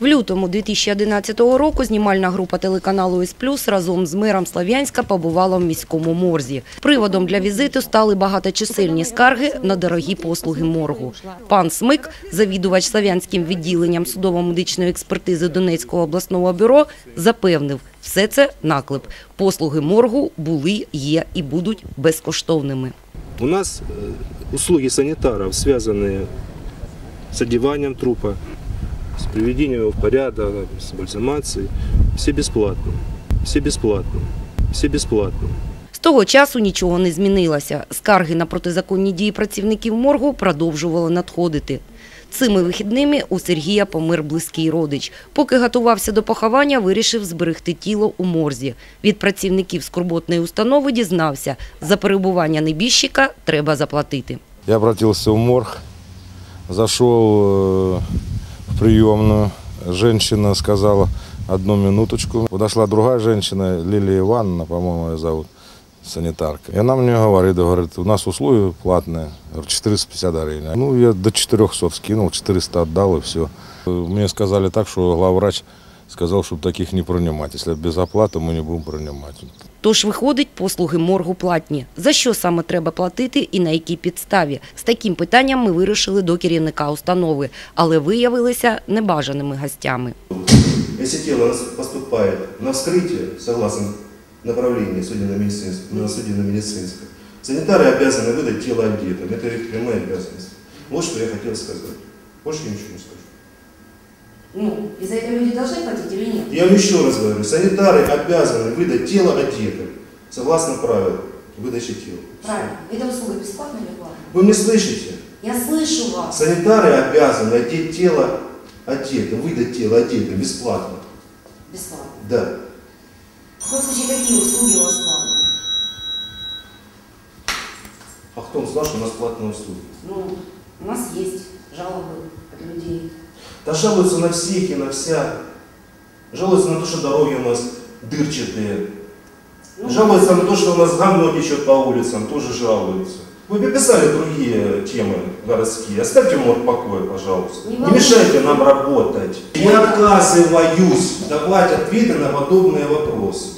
В лютому 2011 року знімальна група телеканалу «С Плюс» разом з мером Слов'янська побувала в міському морзі. Приводом для візиту стали багаточисельні скарги на дорогі послуги моргу. Пан Смик, завідувач Слов'янським відділенням судово-медичної експертизи Донецького обласного бюро, запевнив, все це наклеп. Послуги моргу були, є і будуть безкоштовними. У нас э, услуги санитаров, связанные с одеванием трупа, его в порядок, с бальзамацией, все бесплатно. Все бесплатно. Все бесплатно. З того часу нічого не змінилося. Скарги на протизаконні дії працівників моргу продовжували надходити. Цими вихідними у Сергія помер близький родич. Поки готувався до поховання, вирішив зберегти тіло у морзі. Від працівників скорботної установи дізнався, за перебування небіжчика треба заплатити. Я обратился в морг, зашел э, приемную. Женщина сказала, одну минуточку. Подошла другая женщина, Лилия Ивановна, по-моему, ее зовут, санитарка. И она мне говорит, говорит, у нас услуги платные, Говорю, 450 гривен. Ну, я до 400 скинул, 400 отдал и все. Мне сказали так, что главврач сказал, чтобы таких не принимать. Если без оплаты мы не будем принимать. Тож, виходить, послуги моргу платні. За що саме треба платити і на якій підставі? З таким питанням ми вирушили до керівника установи, але виявилися небажаними гостями. Если тело нас поступает на вскрытие, согласно направлению судебно-медицинского, на судебно-медицинское, санитары обязаны выдать тело одетым. Это их прямая обязанность. Вот что я хотел сказать. Больше я ничего не скажу. Ну, і за це люди повинні платити чи ні? Я вам еще раз говорю, санитары обязаны выдать тело одетым, согласно правилам выдачи тела. Правильно. Эта услуга бесплатная или платная? Вы не слышите? Я слышу вас. Санитары обязаны одеть тело одетым, выдать тело одетым бесплатно. Бесплатно. Да. В таком случае, какие услуги у вас платные? А кто знал, что у нас платные услуги? Ну, у нас есть жалобы от людей. Да жалуются на всех и на вся. Жалуются на то, что дороги у нас дырчатые. Ну, Жалуются на то, что у нас говно течет по улицам, тоже жалуются. Вы бы писали другие темы городские. Оставьте мор в покое, пожалуйста. Не Не, мешайте нам работать. Я отказываюсь давать ответы на подобные вопросы.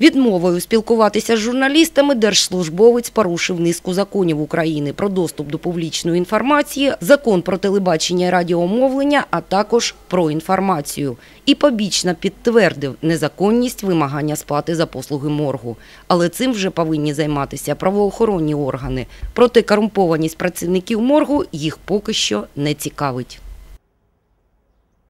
Відмовою спілкуватися з журналістами держслужбовець порушив низку законів України про доступ до публічної інформації, закон про телебачення і радіомовлення, а також про інформацію. І побічно підтвердив незаконність вимагання сплати за послуги моргу. Але цим вже повинні займатися правоохоронні органи. Проте корумпованість працівників моргу їх поки що не цікавить.